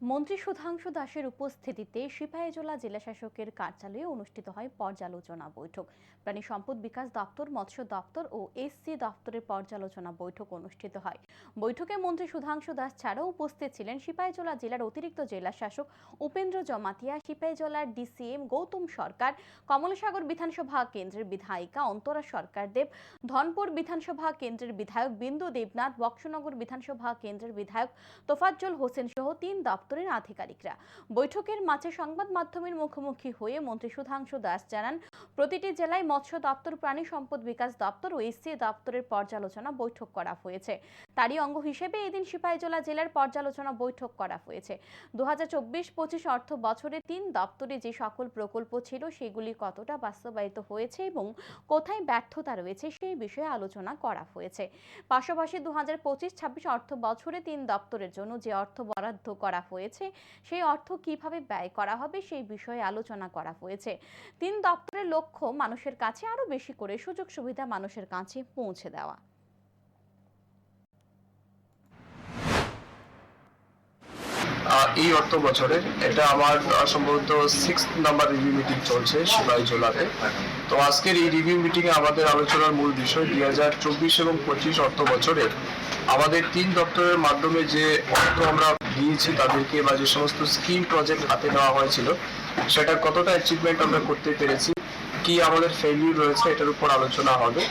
মন্ত্রী সুধাংশু দাসের উপস্থিতিতে সিপাহীজলা জেলা শাসকের কার্যালয়ে অনুষ্ঠিত হয় পর্যালোচনা বৈঠক। প্রাণী সম্পদ বিকাশ দপ্তর, মৎস্য দপ্তর ও এসসি দপ্তরের পর্যালোচনা বৈঠক অনুষ্ঠিত হয়। বৈঠকে মন্ত্রী সুধাংশু দাস ছাড়াও উপস্থিত ছিলেন সিপাহীজলা জেলার অতিরিক্ত জেলা শাসক উপেন্দ্র জমাতিয়া, সিপাহীজলার ডিসিএম গৌতম সরকার, কমলসাগর বিধানসভা কেন্দ্রের বিধায়িকা অন্তরা সরকার দেব ধনপুর বিধানসভা কেন্দ্রের বিধায়ক বিন্দু দেবনাথ, বক্সনগর বিধানসভা কেন্দ্রের বিধায়ক তোফাজ্জল হোসেন সহ তিন দপ্তরের আধিকারিকরা। বৈঠকের মাঝে সংবাদ মাধ্যমের মুখোমুখি হয়ে মন্ত্রী সুধাংশু দাস জানান, প্রতিটি জেলায় মৎস্য দপ্তর, প্রাণী সম্পদ বিকাশ দপ্তর ও এসসি দপ্তরের পর্যালোচনা বৈঠক করা হয়েছে। তারই অঙ্গ হিসেবে এদিন সিপাহীজলা জেলার পর্যালোচনা বৈঠক করা হয়েছে। দু হাজার চব্বিশ পঁচিশ অর্থ বছরে তিন দপ্তরে যে সকল প্রকল্প ছিল, সেগুলি কতটা বাস্তবায়িত হয়েছে এবং কোথায় ব্যর্থতা রয়েছে, সেই বিষয়ে আলোচনা করা হয়েছে। পাশাপাশি দু হাজার পঁচিশ ছাব্বিশ অর্থ বছরে তিন দপ্তরের জন্য যে অর্থ বরাদ্দ করা হয়েছে, সেই অর্থ কীভাবে ব্যয় করা হবে, সেই বিষয়ে আলোচনা করা হয়েছে। তিন দপ্তরের লক্ষ্য মানুষের কাছে আরও বেশি করে সুযোগ সুবিধা মানুষের কাছে পৌঁছে দেওয়া। এই অর্থ বছরে এটা আমার সম্ভবত সিক্স নাম্বার রিভিউ মিটিং চলছে সিপাহী জেলাতে। তো আজকের এই রিভিউ মিটিং এ আমাদের আলোচনার মূল বিষয় দুই হাজার চব্বিশ এবং পঁচিশ অর্থ বছরে। আমাদের তিন দপ্তরের মাধ্যমে যে অর্থ আমরা দিয়েছি তাদেরকে বা যে সমস্ত স্কিম প্রজেক্ট হাতে নেওয়া হয়েছিল, সেটা কতটা অ্যাচিভমেন্ট আমরা করতে পেরেছি, কি আমাদের ফেলিউর রয়েছে, এটার উপর আলোচনা হবে।